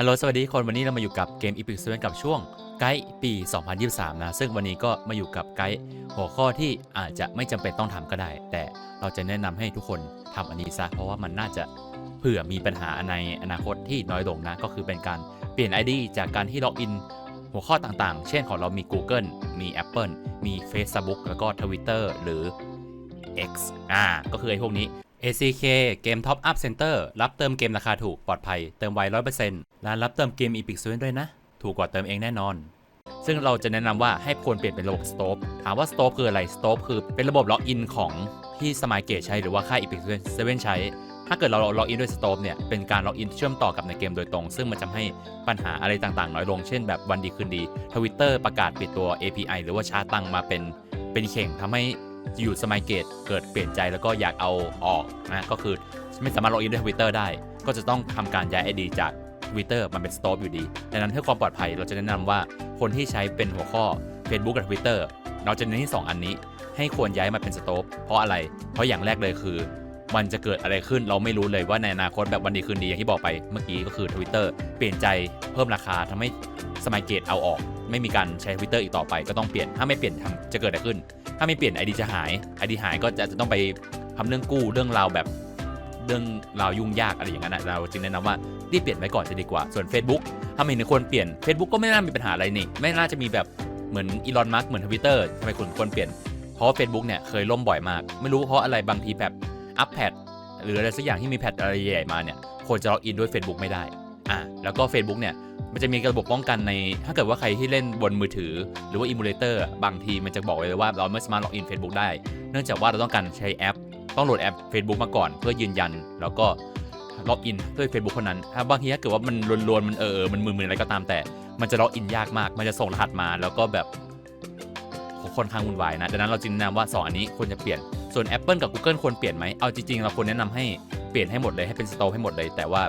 ฮัลโหลสวัสดีคนวันนี้เรามาอยู่กับเกม Epic 7กับช่วงไกด์ปี 2023 นะ ซึ่งวันนี้ก็มาอยู่กับไกด์หัวข้อที่อาจจะไม่จำเป็นต้องทำก็ได้ แต่เราจะแนะนำให้ทุกคนทำอันนี้ซะเพราะว่ามันน่าจะเผื่อมีปัญหาในอนาคตที่น้อยลงนะ ก็คือเป็นการเปลี่ยน ID จากการที่ล็อกอินหัวข้อต่างๆ เช่นของเรามี Google มี Apple มี Facebook แล้วก็ Twitter หรือ X อ่าก็คือไอ้พวกนี้ ACK เกม Top Up Center รับเติมเกมราคาถูกปลอดภัย เติมไว100%ร้านรับเติมเกม Epic 7ด้วยนะ ถูกกว่าเติมเองแน่นอน ซึ่งเราจะแนะนำว่าให้ควรเปลี่ยนเป็นระบบ Stop ถามว่า Stop คืออะไร Stop คือเป็นระบบล็อกอินของที่ Smile Gate ใช้หรือว่าค่าย Epic 7ใช้ ถ้าเกิดเราล็อกอินด้วย Stop เนี่ย เป็นการล็อกอินเชื่อมต่อกับในเกมโดยตรง ซึ่งมันจะให้ปัญหาอะไรต่างๆ น้อยลง เช่นแบบวันดีคืนดี Twitter ประกาศปิดตัว API หรือว่าชาร์จตังมาเป็นเป็นเข่งทำให้ อยู่สมัยเกตเกิดเปลี่ยนใจแล้วก็อยากเอาออกนะก็คือไม่สามารถล็อกอินด้วยทวิตเตอร์ได้ ก็จะต้องทำการย้าย ID จาก Twitter มันเป็น Stop อยู่ดีดังนั้นเพื่อความปลอดภัยเราจะแนะนำว่าคนที่ใช้เป็นหัวข้อ Facebook กับ Twitter เราจะเน้นที่ 2 อันนี้ ให้ควรย้ายมาเป็น Stop เพราะอะไร เพราะอย่างแรกเลยคือ มันจะเกิดอะไรขึ้นเราไม่รู้เลยว่าในอนาคตแบบวันดีคืนดีอย่างที่บอกไปเมื่อกี้ก็คือ Twitter เปลี่ยนใจเพิ่มราคาทำให้สมัยเกตเอาออก ไม่มีการใช้ Twitter อีกต่อไปก็ต้องเปลี่ยน ถ้าไม่เปลี่ยนทำจะเกิดอะไรขึ้น ถ้าไม่เปลี่ยน ID จะหาย ID หายก็จะจะต้องไปทำเรื่องกู้เรื่องราวแบบเรื่องราวยุ่งยากอะไรอย่างนั้นนะเราจึงแนะนำว่ารีบเปลี่ยนไว้ก่อนจะดีกว่า ส่วน Facebook ถ้าไม่เห็นควรเปลี่ยน Facebook ก็ไม่น่ามีปัญหาอะไรนี่ ไม่น่าจะมีแบบเหมือนอีลอนมัสเหมือนทวิตเตอร์ทำไมคุณควรเปลี่ยน เพราะว่า Facebook เนี่ยเคยล่มบ่อยมาก ไม่รู้เพราะอะไรบางทีแบบอัปแพดหรืออะไรสักอย่างที่มีแพทอะไรใหญ่มาเนี่ยคนจะล็อกอินด้วย Facebook ไม่ได้อะแล้วก็ Facebook เนี่ย มันจะมีระบบป้องกันใน ถ้าเกิดว่าใครที่เล่นบนมือถือ หรือว่าอิมูเลเตอร์บางทีมันจะบอกไว้เลยว่าเราไม่สามารถล็อกอิน Facebook ได้ เนื่องจากว่าเราต้องการใช้แอป ต้องโหลดแอป Facebook มาก่อน เพื่อยืนยัน แล้วก็ล็อกอินด้วย Facebook เท่านั้นถ้าบางทีถ้าเกิดว่ามันลวนๆมันเออมันมือๆอะไรก็ตามแต่ มันจะล็อกอินยากมาก มันจะส่งรหัสมาแล้วก็แบบค่อนข้างวุ่นวายนะดังนั้นเราจึงแนะนำว่า 2 อันนี้ควรจะเปลี่ยน ส่วน Apple กับ Google ควรเปลี่ยนไหมเอาจริงๆเราควรแนะนำให้เปลี่ยนให้หมดเลยให้เป็น Store ให้หมดเลย แต่ว่า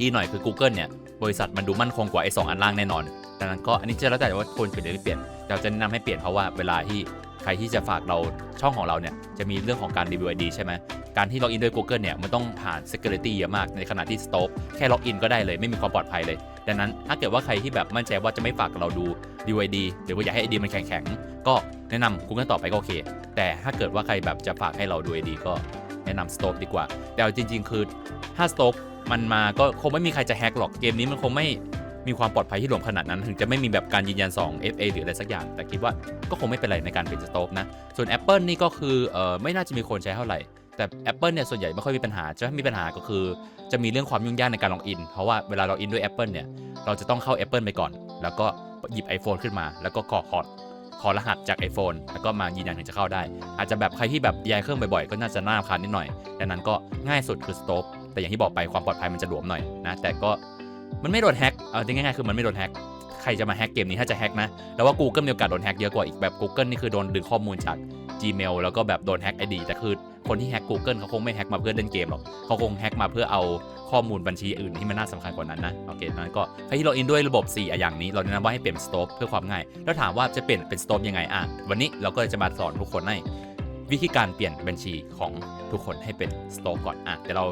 ดีหน่อยคือ Google เนี่ย บริษัทมันดูมั่นคงกว่าไอ้สองอันล่างแน่นอนดังนั้นก็อันนี้จะแล้วแต่ว่าควรเปลี่ยนหรือไม่เปลี่ยนเราจะแนะนำให้เปลี่ยนเพราะว่าเวลาที่ใครที่จะฝากเราช่องของเราเนี่ยจะมีเรื่องของการรีวิว ID ใช่ไหมการที่ล็อกอินด้วย Google เนี่ยมันต้องผ่าน Security เยอะมากในขณะที่ Stop แค่ล็อกอินก็ได้เลยไม่มีความปลอดภัยเลย ดังนั้นถ้าเกิดว่าใครที่แบบมั่นใจว่าจะไม่ฝากเราดู DID หรือว่าอยากให้ ID มันแข็งๆ ก็แนะนำ Google ต่อไปก็โอเค แต่ถ้าเกิดว่าใครแบบจะฝากให้เราดู ID ก็แนะนำ Stop ดีกว่า แต่จริง ๆ คือถ้า Stop มันมาก็คงไม่มีใครจะแฮกหรอกเกมนี้มันคงไม่มีความปลอดภัยที่หลวมขนาดนั้น ถึงจะไม่มีแบบการยืนยัน 2 FA หรืออะไรสักอย่าง แต่คิดว่าก็คงไม่เป็นไรในการเปลี่ยนสโตปนะ ส่วน Apple นี่ก็คือเออไม่น่าจะมีคนใช้เท่าไหร่ แต่ Apple เนี่ยส่วนใหญ่ไม่ค่อยมีปัญหา จะมีปัญหาก็คือ จะมีเรื่องความยุ่งยากในการล็อกอิน เพราะว่าเวลาล็อกอินด้วย Apple เนี่ยเราจะต้องเข้า Apple ไปก่อน แล้วก็หยิบ iPhone ขึ้นมา แล้วก็กรอกคอร์ดขอรหัสจาก iPhone แล้วก็มายืนยันถึงจะเข้าได้ อาจจะแบบใครที่แบบย้ายเครื่องบ่อยๆ ก็น่าจะน่ารำคาญนิดหน่อย ดังนั้นก็ง่ายสุดคือ Stop แต่อย่างที่บอกไปความปลอดภัยมันจะหลวมหน่อยนะ แต่ก็มันไม่โดนแฮกเอาง่ายๆคือมันไม่โดนแฮกใครจะมาแฮกเกมนี้ถ้าจะแฮกนะแล้วว่า Google มีโอกาสโดนแฮกเยอะกว่าอีกแบบ Google นี่คือโดนดึงข้อมูลจาก Gmail แล้วก็แบบโดนแฮกไอดีแต่คือคนที่แฮก Google เขาคงไม่แฮกมาเพื่อเล่นเกมหรอกเขาคงแฮกมาเพื่อเอาข้อมูลบัญชีอื่นที่มันน่าสำคัญกว่านั้นนะโอเคนั้นก็ใครที่เราอินด้วยระบบ 4 อย่างนี้เราแนะนำว่าให้เปลี่ยนเป็น Stop เพื่อความง่าย แล้วถามว่าจะเปลี่ยนเป็น Stop ยังไงอะวันนี้เราก็จะมาสอนทุกคนให้วิธีการเปลี่ยนบัญชีของทุกคนให้เป็น Stop ก่อนอะเดี๋ยวเรา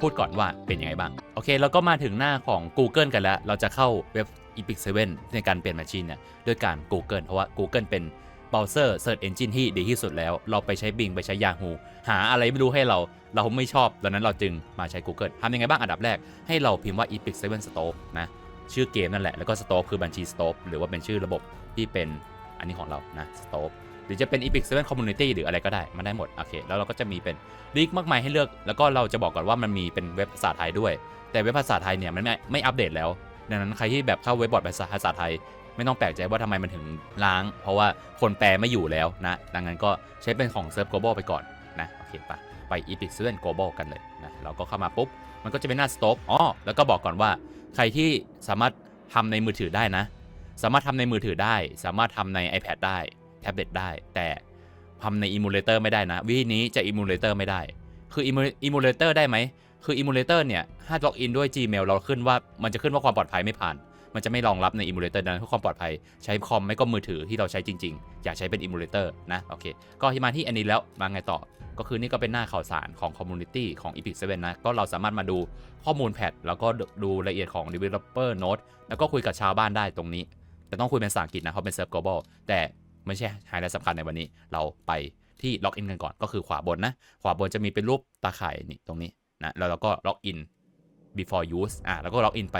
พูดก่อนว่าเป็นยังไงบ้าง โอเคแล้วก็มาถึงหน้าของ Google กันแล้ว เราจะเข้าเว็บ Epic 7 ในการเปลี่ยนแมชชีนเนี่ยด้วยการ Google เพราะว่า Google เป็นเบราว์เซอร์ Search Engine ที่ดีที่สุดแล้ว เราไปใช้ Bing ไปใช้ Yahoo หาอะไรไม่รู้ให้เราเราไม่ชอบดังนั้นเราจึงมาใช้ Google ทำยังไงบ้างอันดับแรก ให้เราพิมพ์ว่า Epic 7 Store นะชื่อเกมนั่นแหละแล้วก็ Store คือบัญชี Store หรือว่าเป็นชื่อระบบที่เป็นอันนี้ของเรานะ Store หรือจะเป็น Epic 7 Community หรืออะไรก็ได้ มันได้หมด โอเค แล้วเราก็จะมีเป็นลิงก์มากมายให้เลือก แล้วก็เราจะบอกก่อนว่ามันมีเป็นเว็บภาษาไทยด้วย แต่เว็บภาษาไทยเนี่ยมันไม่ไม่อัปเดตแล้ว ดังนั้นใครที่แบบเข้าเว็บบอร์ดภาษาภาษาไทย ไม่ต้องแปลกใจว่าทำไมมันถึงล้าง เพราะว่าคนแปลไม่อยู่แล้วนะ ดังนั้นก็ใช้เป็นของเซิร์ฟ global ไปก่อนนะ โอเคปะไป Epic 7 global กันเลยนะ เราก็เข้ามาปุ๊บ มันก็จะเป็นหน้า stop อ๋อ แล้วก็บอกก่อนว่า ใครที่สามารถทำในมือถือได้นะ สามารถทำในมือถือได้ สามารถทำใน iPad ได้ แท็บเล็ตได้ แต่ทำใน emulator ไม่ได้นะ วิธีนี้จะ emulator ไม่ได้ คือ emu- emulator ได้ไหม คือ emulator เนี่ยถ้าล็อกอินด้วย Gmail เราขึ้นว่ามันจะขึ้นว่าความปลอดภัยไม่ผ่าน มันจะไม่รองรับในอิมูเลเตอร์นั้นเพื่อความปลอดภัยใช้คอมไม่ก็มือถือที่เราใช้จริงๆ อย่าใช้เป็นอิมูเลเตอร์นะโอเคก็ที่มาที่อันนี้แล้วมาไงต่อก็คือนี่ก็เป็นหน้าข่าวสารของคอมมูนิตี้ของ Epic 7 นะ ก็เราสามารถมาดูข้อมูลแพทแล้วก็ดูรายละเอียดของ Developer Note แล้วก็คุยกับชาวบ้านได้ตรงนี้ แต่ต้องคุยเป็นภาษาอังกฤษนะเพราะเป็นเซิร์ฟ global แต่ ไม่ใช่ไฮไลท์สำคัญในวันนี้เราไปที่ล็อกอินกันก่อนก็คือขวาบนนะ ขวาบนจะมีเป็นรูปตาข่ายนี่ตรงนี้นะแล้วเราก็ล็อกอิน before use อะแล้วก็ล็อกอินไป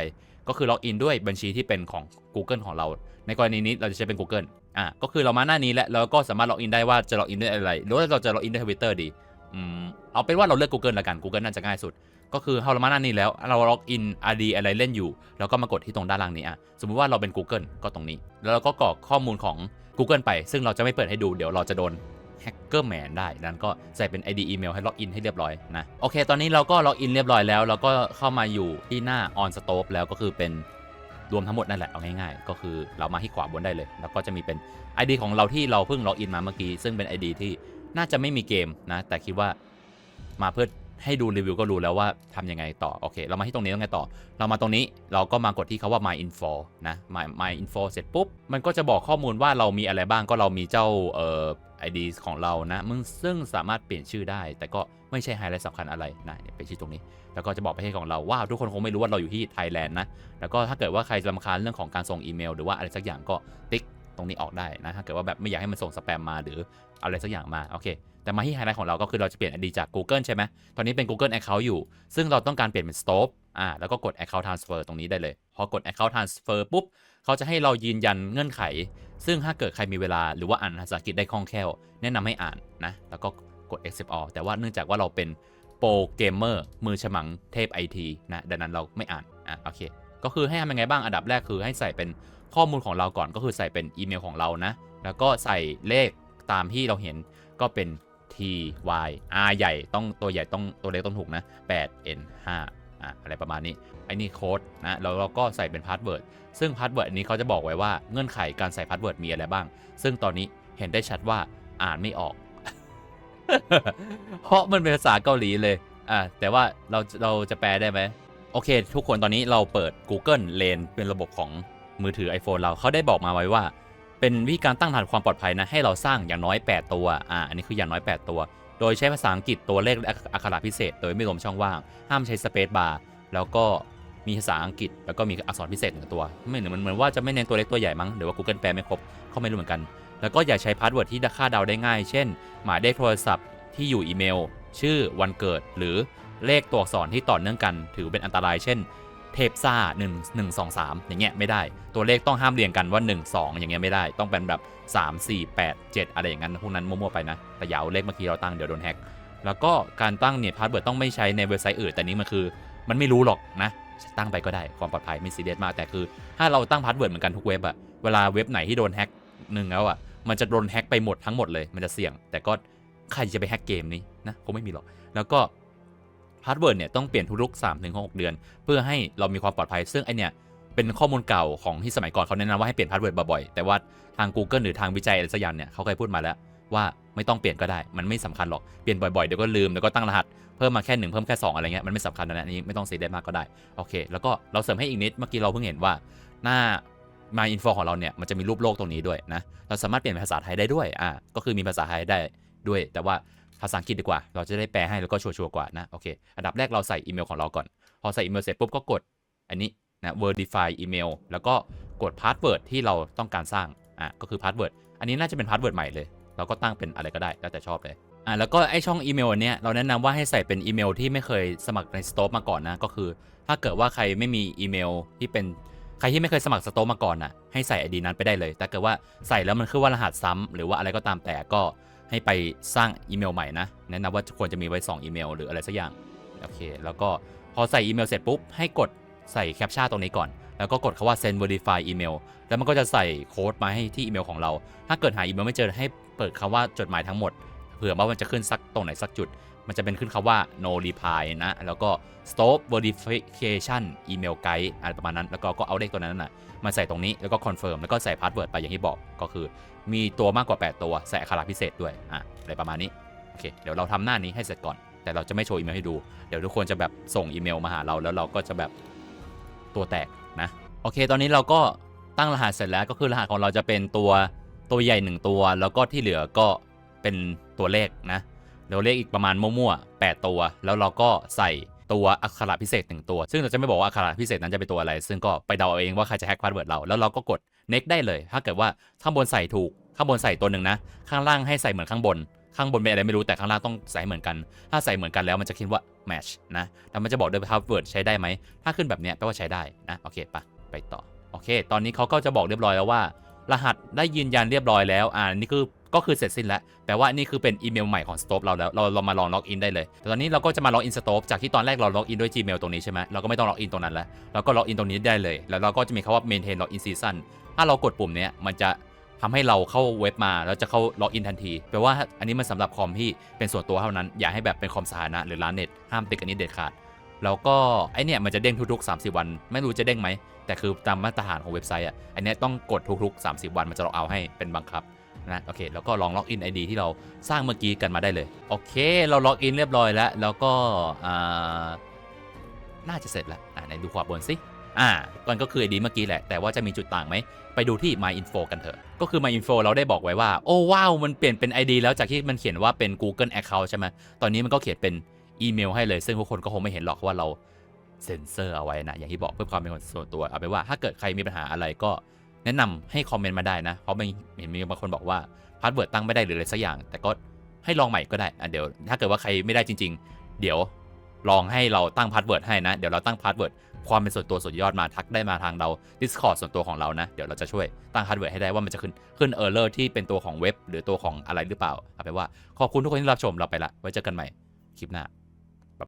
ก็คือล็อกอินด้วยบัญชีที่เป็นของ Google ของเรา ในกรณีนี้เราจะใช้เป็น Google อะก็คือเรามาหน้านี้แล้วเราก็สามารถล็อกอินได้ว่าจะล็อกอินด้วยอะไรหรือว่าเราจะล็อกอินด้วย Twitter ดีอืมเอาเป็นว่าเราเลือก Google ละกัน Google น่าจะง่ายสุด ก็คือเรามาหน้านี้แล้วเราล็อกอิน ID อะไรเล่นอยู่ แล้วก็มากดที่ตรงด้านล่างนี้อะสมมุติว่าเราเป็น Google ก็ตรงนี้ แล้วเราก็กรอกข้อมูลของ Google ไป ซึ่งเราจะไม่เปิดให้ดูเดี๋ยวเราจะโดนแฮกเกอร์แมนได้นั้นก็ใส่เป็น ID อีเมลให้ล็อกอินให้เรียบร้อยนะ โอเค ตอนนี้เราก็ล็อกอินเรียบร้อยแล้ว เราก็เข้ามาอยู่ที่หน้า on stop แล้วก็คือเป็นรวมทั้งหมดนั่นแหละ เอาง่ายๆ ก็คือเรามาที่ขวาบนได้เลย แล้วก็จะมีเป็น ID ของเราที่เราเพิ่งล็อกอินมาเมื่อกี้ ซึ่งเป็น ID ที่น่าจะไม่มีเกมนะ แต่คิดว่ามาเพื่อ ให้ดูรีวิวก็รู้แล้วว่าทำยังไงต่อ โอเค เรามาที่ตรงนี้ต้องไงต่อ เรามาตรงนี้เราก็มากดที่คาว่า my info นะ my my info เสร็จปุ๊บ มันก็จะบอกข้อมูลว่าเรามีอะไรบ้างก็เรามีเจ้าเอ่อ ID ของเรานะมึงซึ่งสามารถเปลี่ยนชื่อได้ แต่ก็ไม่ใช่ไฮไลท์สำคัญอะไรนะไปชื่อตรงนี้ แล้วก็จะบอกประเทศของเราว่าทุกคนคงไม่รู้ว่าเราอยู่ที่ไทยแลนด์นะแล้วก็ถ้าเกิดว่าใครรำคาญเรื่องของการส่งอีเมล หรือว่าอะไรสักอย่างก็ติ๊กตรงนี้ออกได้นะถ้าเกิดว่าแบบไม่อยากให้มันส่งสแปมมาหรืออะไรสักอย่างมาโอเค แต่มาที่ไฮไลท์ของเราก็คือเราจะเปลี่ยน ID จาก Google ใช่ไหมตอนนี้เป็น Google Account อยู่ ซึ่งเราต้องการเปลี่ยนเป็น Stop อ่าแล้วก็กด Account Transfer ตรงนี้ได้เลย พอกด Account Transfer ปุ๊บ เขาจะให้เรายืนยันเงื่อนไข ซึ่งถ้าเกิดใครมีเวลาหรือว่าอ่านภาษาอังกฤษได้คล่องแคล่ว แนะนำให้อ่านนะ แล้วก็กด accept all แต่ว่าเนื่องจากว่าเราเป็นโปรเกมเมอร์มือฉมังเทพไอทีนะดังนั้นเราไม่อ่านอะโอเค ก็คือให้ทำยังไงบ้างอันดับแรกคือให้ใส่เป็นข้อมูลของเราก่อนก็คือใส่เป็นอีเมลของเรานะ แล้วก็ใส่เลขตามที่เราเห็นก็เป็น T Y R ใหญ่ต้องตัวใหญ่ต้องตัวเล็กต้องถูกนะ8 N 5อะอะไรประมาณนี้ไอ้นี่โค้ดนะแล้วเราก็ใส่เป็นพาสเวิร์ดซึ่งพาสเวิร์ดอันนี้เขาจะบอกไว้ว่าเงื่อนไขการใส่พาสเวิร์ดมีอะไรบ้าง ซึ่งตอนนี้เห็นได้ชัดว่าอ่านไม่ออก เพราะมันเป็นภาษาเกาหลีเลยอะแต่ว่าเราเราจะแปลได้ไหมโอเค ทุกคนตอนนี้เราเปิด Google Lens เป็นระบบของมือถือ iPhone เราเขาได้บอกมาไว้ว่า เป็นวิธีการตั้งฐานความปลอดภัยนะให้เราสร้างอย่างน้อย 8 ตัว อ่า อันนี้คืออย่างน้อย 8 ตัว โดยใช้ภาษาอังกฤษตัวเลขและอักขระพิเศษ โดยไม่รวมช่องว่าง ห้ามใช้สเปซบาร์ แล้วก็มีภาษาอังกฤษ แล้วก็มีอักษรพิเศษหนึ่งตัว ไม่เหมือนเหมือนว่าจะไม่เน้นตัวเล็กตัวใหญ่มั้งหรือว่า Google แปลไม่ครบเขาไม่รู้เหมือนกัน แล้วก็อย่าใช้พาสเวิร์ดที่คาดเดาได้ง่าย เช่น หมายเลขโทรศัพท์ที่อยู่อีเมล ชื่อวันเกิด หรือเลขตัวอักษรที่ต่อเนื่องกัน ถือเป็นอันตราย เช่น เทพซ่า1 1 2 3 อย่างเงี้ยไม่ได้ ตัวเลขต้องห้ามเรียงกันว่า 1 2 อย่างเงี้ยไม่ได้ ต้องเป็นแบบ 3 4 8 7 อะไรอย่างนั้นพวกนั้นมั่วๆไปนะแต่อย่าเอาเลขเมื่อกี้เราตั้งเดี๋ยวโดนแฮกแล้วก็การตั้งเนี่ยพาสเวิร์ดต้องไม่ใช้ในเว็บไซต์อื่นแต่นี้มันคือ มันไม่รู้หรอกนะตั้งไปก็ได้ความปลอดภัยไม่ซีเรียสมากแต่คือ ถ้าเราตั้งพาสเวิร์ดเหมือนกันทุกเว็บอะเวลาเว็บไหนที่โดนแฮกหนึ่งแล้วอะมันจะโดนแฮกไปหมดทั้งหมดเลยมันจะเสี่ยง แต่ก็ใครจะไปแฮกเกมนี้นะคงไม่มีหรอก แล้วก็ พาสเวิร์ดเนี่ยต้องเปลี่ยนทุกๆ3-6 เดือน เพื่อให้เรามีความปลอดภัย ซึ่งไอเนี่ยเป็นข้อมูลเก่าของที่สมัยก่อนเขาแนะนำว่าให้เปลี่ยนพาสเวิร์ดบ่อยๆ แต่ว่าทาง Google หรือทางวิจัยอะไรสักอย่างเนี่ยเขาเคยพูดมาแล้วว่าไม่ต้องเปลี่ยนก็ได้ มันไม่สำคัญหรอก เปลี่ยนบ่อยๆ เดี๋ยวก็ลืมเดี๋ยวก็ตั้งรหัส เพิ่มมาแค่หนึ่งเพิ่มแค่ 2 อะไรเงี้ย มันไม่สำคัญนะนี้ไม่ต้องซีเรียสมากก็ได้ โอเค แล้วก็เราเสริมให้อีกนิด เมื่อกี้เราเพิ่งเห็นว่า หน้า My Info ของเราเนี่ย มันจะมีรูปโลกตรงนี้ด้วยนะ เราสามารถเปลี่ยนภาษาไทยได้ด้วย อ่า ก็คือมีภาษาไทยได้ด้วย แต่ว่า ภาษาอังกฤษดีกว่า เราจะได้แปลให้แล้วก็ชัวร์กว่านะ โอเค อันดับแรกเราใส่อีเมลของเราก่อน พอใส่อีเมลเสร็จปุ๊บก็กด อันนี้นะ verify อีเมลแล้วก็กดพาสเวิร์ดที่เราต้องการสร้าง อะ ก็คือพาสเวิร์ดอันนี้น่าจะเป็นพาสเวิร์ดใหม่เลย เราก็ตั้งเป็นอะไรก็ได้ แล้วแต่ชอบเลย อะ แล้วก็ไอช่องอีเมลนเนี้ย เราแนะนำว่าให้ใส่เป็นอีเมลที่ไม่เคยสมัครในสโต e มาก่อนนะ ก็คือ ถ้าเกิดว่าใครไม่มีอีเมลที่เป็นใครที่ไม่เคยสมัครสโต e มาก่อนน่ะ ให้ใส่ ID นั้นไปได้เลย แต่เกิดว่าใส่แล้วมันคือว่ารหัสซ้ำหรือว่าอะไรก็ตามแต่ก็ ให้ไปสร้างอีเมลใหม่นะแนะนำว่าควรจะมีไว้2อีเมลหรืออะไรสักอย่างโอเคแล้วก็พอใส่อีเมลเสร็จปุ๊บให้กดใส่แคปชั่นตรงนี้ก่อน แล้วก็กดคาว่า send verify email แล้วมันก็จะใส่โค้ดมาให้ที่อีเมลของเรา ถ้าเกิดหาอีเมลไม่เจอให้เปิดคำว่าจดหมายทั้งหมดเผื่อว่ามันจะขึ้นสักตรงไหนสักจุด มันจะเป็นขึ้นคำว่า no reply นะ แล้วก็ stop verification email guide อะไรประมาณนั้น แล้วก็ก็เอาเลขตัวนั้นน่ะมาใส่ตรงนี้แล้วก็ confirm แล้วก็ใส่ password ไปอย่างที่บอกก็คือ มีตัวมากกว่า 8 ตัวใส่อักขระพิเศษด้วยอะอะไรประมาณนี้โอเคเดี๋ยวเราทำหน้านี้ให้เสร็จก่อน แต่เราจะไม่โชว์อีเมลให้ดูเดี๋ยวทุกคนจะแบบส่งอีเมลมาหาเราแล้วเราก็จะแบบตัวแตกนะโอเค ตอนนี้เราก็ตั้งรหัสเสร็จแล้วก็คือรหัสของเราจะเป็นตัวตัวใหญ่หนึ่งตัว แล้วก็ที่เหลือก็เป็นตัวเลขนะ ตัวเลขอีกประมาณมั่วๆ8ตัว แล้วเราก็ใส่ตัวอักขระพิเศษหนึ่งตัว ซึ่งเราจะไม่บอกว่าอักขระพิเศษนั้นจะเป็นตัวอะไร ซึ่งก็ไปเดาเอาเองว่าใครจะแฮกพาสเวิร์ดเรา แล้วเราก็กด next ได้เลย ถ้าเกิดว่าข้างบนใส่ถูก ข้างบนใส่ตัวหนึ่งนะ ข้างล่างให้ใส่เหมือนข้างบน ข้างบนเป็นอะไรไม่รู้ แต่ข้างล่างต้องใส่เหมือนกัน ถ้าใส่เหมือนกันแล้วมันจะคิดว่า match นะ แล้วมันจะบอกด้วยพาสเวิร์ดใช้ได้ไหม ถ้าขึ้นแบบเนี้ยแปลว่าใช้ได้นะ โอเคปะไปต่อ โอเค ตอนนี้เขาก็จะบอกเรียบร้อยแล้วว่า รหัสได้ยืนยันเรียบร้อยแล้ว อ่า นี่คือ ก็คือเสร็จสิ้นแล้ว แปลว่านี่คือเป็นอีเมลใหม่ของสโต e เราแล้ว เราเรามาลองล็อกอินได้เลย แต่ตอนนี้เราก็จะมาล็อกอินสโต e จากที่ตอนแรกเราล็อกอินด้วย Gmail ตรงนี้ใช่ไหมเราก็ไม่ต้องล็อกอินตรงนั้นแล้ว เราก็ล็อกอินตรงนี้ได้เลย แล้วเราก็จะมีคำว่า maintain login season ถ้าเรากดปุ่มนี้มันจะทำให้เราเข้าเว็บมาแล้วจะเข้าล็อกอินทันทีแปลว่าอันนี้มันสำหรับคอมที่เป็นส่วนตัวเท่านั้น อย่าให้แบบเป็นคอมสาธารณะหรือร้านเน็ตห้ามติดอันนี้เด็ดขาด แล้วก็ไอเนี่ยมันจะเด้งทุกๆ 30 วัน ไม่รู้จะเด้งไหม แต่คือตามมาตรฐานของเว็บไซต์อะอันนี้ต้องกดทุกๆ 30 วันมันจะเอาให้เป็นบังคับ นะโอเคแล้วก็ลองล็อกอิน ID ที่เราสร้างเมื่อกี้กันมาได้เลย โอเค เราล็อกอินเรียบร้อยแล้ว แล้วก็น่าจะเสร็จแล้วอ่าไหนดูขวาบนสิอ่ามันก็คือ ID เมื่อกี้แหละ แต่ว่าจะมีจุดต่างไหม ไปดูที่ My Info กันเถอะ ก็คือ My Info เราได้บอกไว้ว่า โอ้ว้าว มันเปลี่ยนเป็น ID แล้วจากที่มันเขียนว่าเป็น Google Account ใช่ไหมตอนนี้มันก็เขียนเป็นอีเมลให้เลย ซึ่งทุกคนก็คงไม่เห็นหรอกว่าเราเซ็นเซอร์เอาไว้นะ อย่างที่บอกเพื่อความเป็นส่วนตัว เอาไปว่าถ้าเกิดใครมีปัญหาอะไรก็ แนะนำให้คอมเมนต์มาได้นะ เพราะมันเห็นมีบางคนบอกว่าพาสเวิร์ดตั้งไม่ได้หรืออะไรสักอย่าง แต่ก็ให้ลองใหม่ก็ได้อะเดี๋ยว ถ้าเกิดว่าใครไม่ได้จริง ๆ เดี๋ยวลองให้เราตั้งพาสเวิร์ดให้นะ เดี๋ยวเราตั้งพาสเวิร์ดความเป็นส่วนตัวสุดยอดมาทักได้มาทางเรา Discord ส่วนตัวของเรานะ เดี๋ยวเราจะช่วยตั้งพาสเวิร์ดให้ได้ว่ามันจะขึ้นขึ้นเออร์เลอร์ที่เป็นตัวของเว็บ หรือตัวของอะไรหรือเปล่าเอาไปว่าขอบคุณทุกคนที่รับชมเราไปละไว้เจอกันใหม่คลิปหน้า